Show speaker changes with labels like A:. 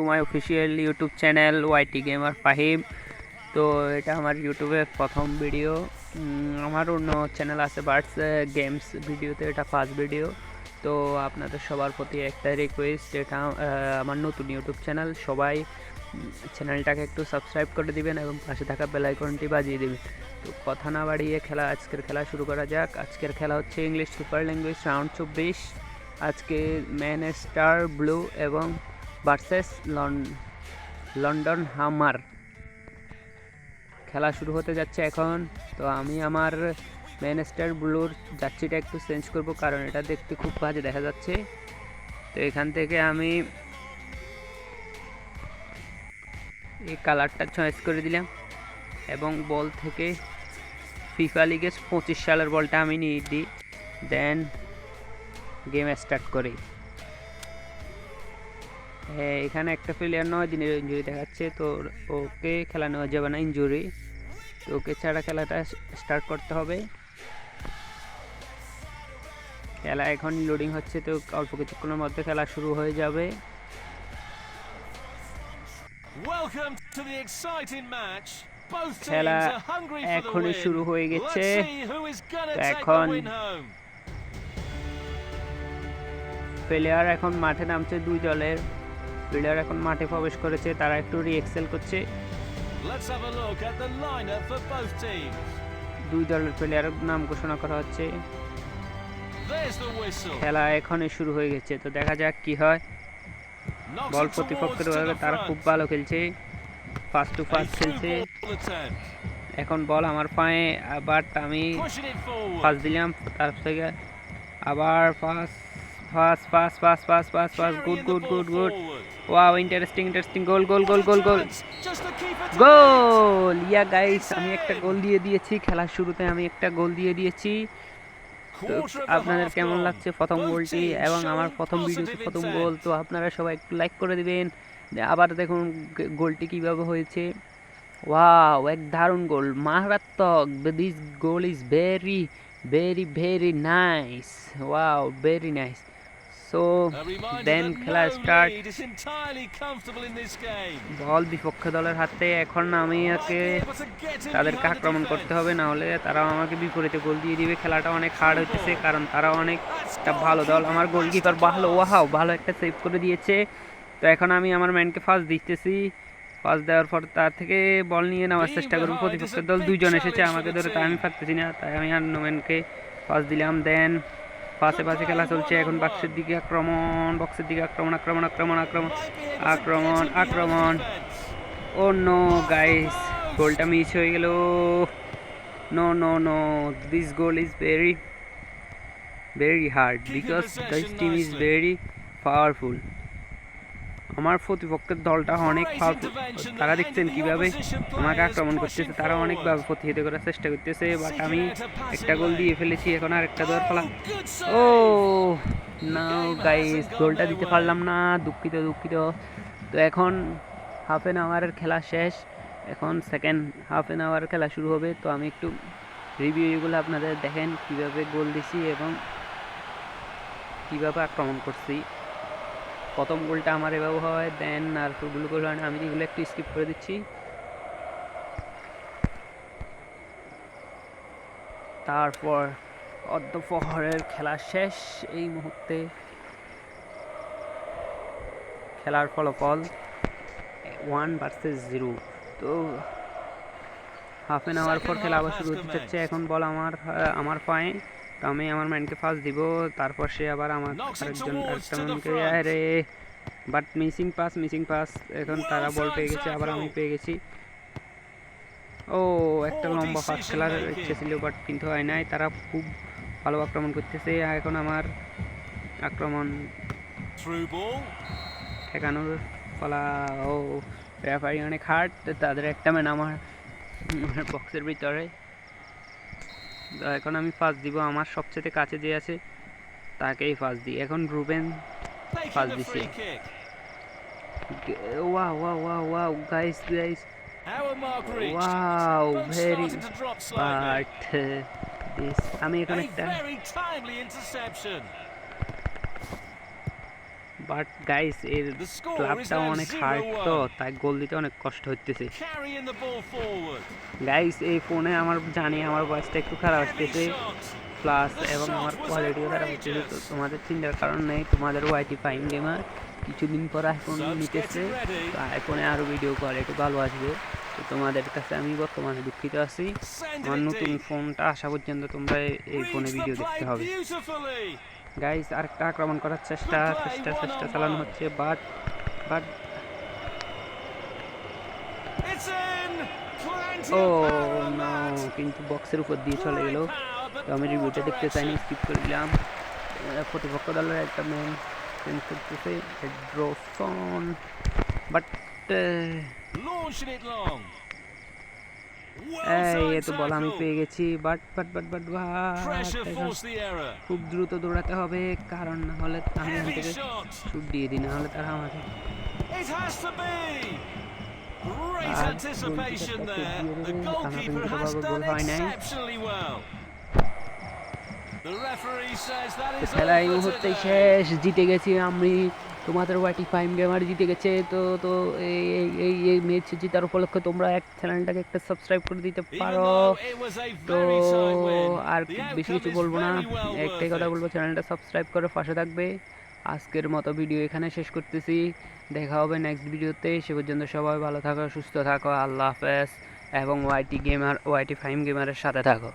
A: To my official YouTube channel YT gamer Fahim তো এটা আমার ইউটিউবে প্রথম ভিডিও আমার অন্য চ্যানেল আছে বার্ডস গেমস ভিডিওতে এটা ফার্স্ট ভিডিও তো আপনাদের সবার প্রতি একটা রিকোয়েস্ট এটা আমার নতুন ইউটিউব চ্যানেল সবাই চ্যানেলটাকে একটু সাবস্ক্রাইব করে দিবেন এবং পাশে থাকা বেল আইকনটি বাজিয়ে দিবেন। তো কথা না বাড়িয়ে খেলা, আজকের খেলা শুরু করা যাক। আজকের খেলা হচ্ছে ইংলিশ সুপার ল্যাঙ্গুয়েজ রাউন্ড চব্বিশ। আজকে ম্যান স্টার ব্লু এবং ভার্সেস লন্ডন হামার। খেলা শুরু হতে যাচ্ছে এখন, তো আমি আমার ম্যান স্টার ব্লুর যাচ্ছিটা একটু চেঞ্জ করব কারণ এটা দেখতে খুব বাজে দেখা যাচ্ছে। তো এখান থেকে আমি এই কালারটা চয়েস করে দিলাম এবং বল থেকে ফিফা লিগের পঁচিশ সালের বলটা আমি নিয়ে দিই, দেন গেম স্টার্ট করি। এখানে একটা প্লেয়ার নয় দিনের ইঞ্জুরি দেখাচ্ছে। তো ওকে খেলা নেওয়া যাবে না ইঞ্জুরি তো ওকে ছাড়া খেলাটা স্টার্ট করতে হবে। খেলা এখন লোডিং হচ্ছে তো অল্প কিছুক্ষণের মধ্যে খেলা শুরু হয়ে যাবে। খেলা এখনই শুরু হয়ে গেছে। এখন. প্লেয়ার এখন মাঠে নামছে দুই দলের। প্লেয়ার এখন মাঠে প্রবেশ করেছে তারা একটু রিএক্সেল করছে. দুই দলের প্লেয়ারের নাম ঘোষণা করা হচ্ছে. খেলা এখনই শুরু হয়ে গেছে তো দেখা যাক কি হয়। বল প্রতিপক্ষের ভাবে তারা খুব ভালো খেলছে। ফার্স্ট টু ফার্স্ট খেলছে। এখন বল আমার পায়ে বাট আমি পাস দিলাম তার থেকে আবার pass pass pass pass pass pass pass good good good good. Wow interesting interesting goal goal goal goal goal goal yeah guys আমি একটা গোল দিয়ে দিয়েছি। খেলার শুরুতে আমি একটা গোল দিয়ে দিয়েছি। তো আপনাদের কেমন লাগছে প্রথম গোলটি এবং আমার প্রথম ভিডিওতে প্রথম গোল তো আপনারা সবাই একটু লাইক করে দিবেন। আবার দেখুন গোলটি কীভাবে হয়েছে। ওয়াও এক দারুণ গোল মারাত্মক! This goal is very very very nice wow very nice so then খেলা স্টার্ট. বল বিপক্ষ দলের হাতে এখন আমি
B: Might
A: একে
B: be able to get in
A: তাদেরকে আক্রমণ করতে. হবে না হলে তারা আমাকে বিপরীতে গোল দিয়ে দিবে। খেলাটা অনেক হার্ড হইতেছে কারণ তারা অনেক
B: That's
A: একটা ভালো দল। আমার গোলকিপার ভালো. ওয়াও ভালো একটা সেভ করে দিয়েছে। তো এখন আমি আমার ম্যানকে ফার্স্ট দিতেছি। ফার্স্ট দেওয়ার পর তার থেকে বল নিয়ে নেওয়ার চেষ্টা করব। প্রতিপক্ষের দল দুইজন এসেছে আমাকে ধরে তাই আমি পারতেছি না তাই আমি আর নোম্যানকে ফার্স্ট দিলাম। দেন পাশে পাশে খেলা চলছে। এখন বাক্সের দিকে আক্রমণ, বক্সের দিকে আক্রমণ আক্রমণ আক্রমণ আক্রমণ আক্রমণ আক্রমণ. ও নো গাইস গোলটা মিস হয়ে গেল। No no no this goal is very very hard because this team is very powerful আমার প্রতিপক্ষের দলটা অনেক তারা দেখছেন কীভাবে আমাকে আক্রমণ করতেছে, তারা অনেকভাবে প্রতিহত করার চেষ্টা করতেছে বাট আমি একটা গোল দিয়ে ফেলেছি, এখন আর একটা দেওয়ার ফলা ও. না গাইস গোলটা দিতে পারলাম না, দুঃখিত দুঃখিত। তো এখন হাফ এন আওয়ারের খেলা শেষ, এখন সেকেন্ড হাফ এন আওয়ার খেলা শুরু হবে, তো আমি একটু রিভিউ এগুলো আপনাদের দেখেন, কীভাবে গোল দিছি এবং কীভাবে আক্রমণ করছি। প্রথম গোলটা আমার এভাবে হয় দেন আর ফুটগুলো গোল হয় না। আমি এগুলো একটু স্কিপ করে দিচ্ছি। তারপর অর্ধপ্রহরের খেলা শেষ এই মুহূর্তে। খেলার ফলাফল ওয়ান ভার্সেস জিরো তো হাফ অ্যান আওয়ার পর খেলা আবার শুরু হতে যাচ্ছে। এখন বল আমার আমার পায়ে। তো আমি আমার ম্যানকে ফার্স্ট দিব তারপর সে আবার আমার আরেকজন আরেকটা ম্যানকে আরে! But missing pass missing pass এখন তারা বল পেয়ে গেছে আবার আমি পেয়ে গেছি। ও একটা লম্বা ফাস্ট
B: decision
A: খেলার ইচ্ছে ছিল বাট কিন্তু হয় নাই। তারা খুব ভালো আক্রমণ করতেছে এখন আমার আক্রমণ. ঠেকানোর ফলা ও রেফারি অনেক হার্ড তাদের একটা ম্যান আমার বক্সের ভিতরে। তো এখন আমি পাস দিব। আমার সবচেয়ে কাছে যে আছে তাকেই পাস দিই। এখন রুবেন পাস
B: দিছে।
A: Wow wow wow wow guys guys wow very but আমি এখানে একটা বাট গাইস এর ক্লাবটা অনেক হার্ড তো তাই গোল দিতে অনেক কষ্ট হচ্ছে. গাইস এই ফোনে আমার জানি আমার ভয়েসটা একটু খারাপ হচ্ছে প্লাস এবং আমার কোয়ালিটিও খারাপ হচ্ছে তো তোমাদের চিন্তার কারণ নেই তোমাদের ওয়াইটি ফাইন গেমার কিছুদিন পর আইফোন নিতেছে. তো আইফোনে আরও ভিডিও কোয়ালিটি ভালো আসবে। তো তোমাদের কাছে আমি বর্তমানে দুঃখিত আছি। আমার নতুন ফোনটা আসা পর্যন্ত তোমরা এই- ফোনে ভিডিও দেখতে হবে. গাইস আরেকটা আক্রমণ করার চেষ্টা চেষ্টা চেষ্টা চালানো. হচ্ছে বাট বাট ও নো. কিন্তু বক্সের উপর দিয়ে চলে গেল তো আমি রিভিউটা দেখতে চাইনি. স্কিপ করে দিলাম প্রতিপক্ষ দলের একটা মেন চেঞ্জ করতেছে ড্রোসন বাট এই এতো বল আমি পেয়ে গেছি বাট বাট বাট বাট খুব দ্রুত দৌড়াতে হবে কারণ না হলে আমি থেকে দিয়ে দিই না হলে তারা আমাকে খেলা এই মুহূর্তে শেষ জিতে গেছি আমি। তোমাদের ওয়াইটি ফাইভ গেমার জিতে গেছে তো তো এই এই- এই ম্যাচ জিতার উপলক্ষে তোমরা এক চ্যানেলটাকে একটা সাবস্ক্রাইব করে দিতে পারো। তো আর বেশি কিছু বলব না একটাই কথা বলব চ্যানেলটা সাবস্ক্রাইব করে পাশে থাকবে। আজকের মতো ভিডিও এখানে শেষ করতেছি। দেখা হবে নেক্সট ভিডিওতে সে পর্যন্ত সবাই ভালো থাকো সুস্থ থাকো আল্লাহ হাফেজ। এবং ওয়াইটি গেমার ওয়াইটি ফাইম গেমারের সাথে থাকো।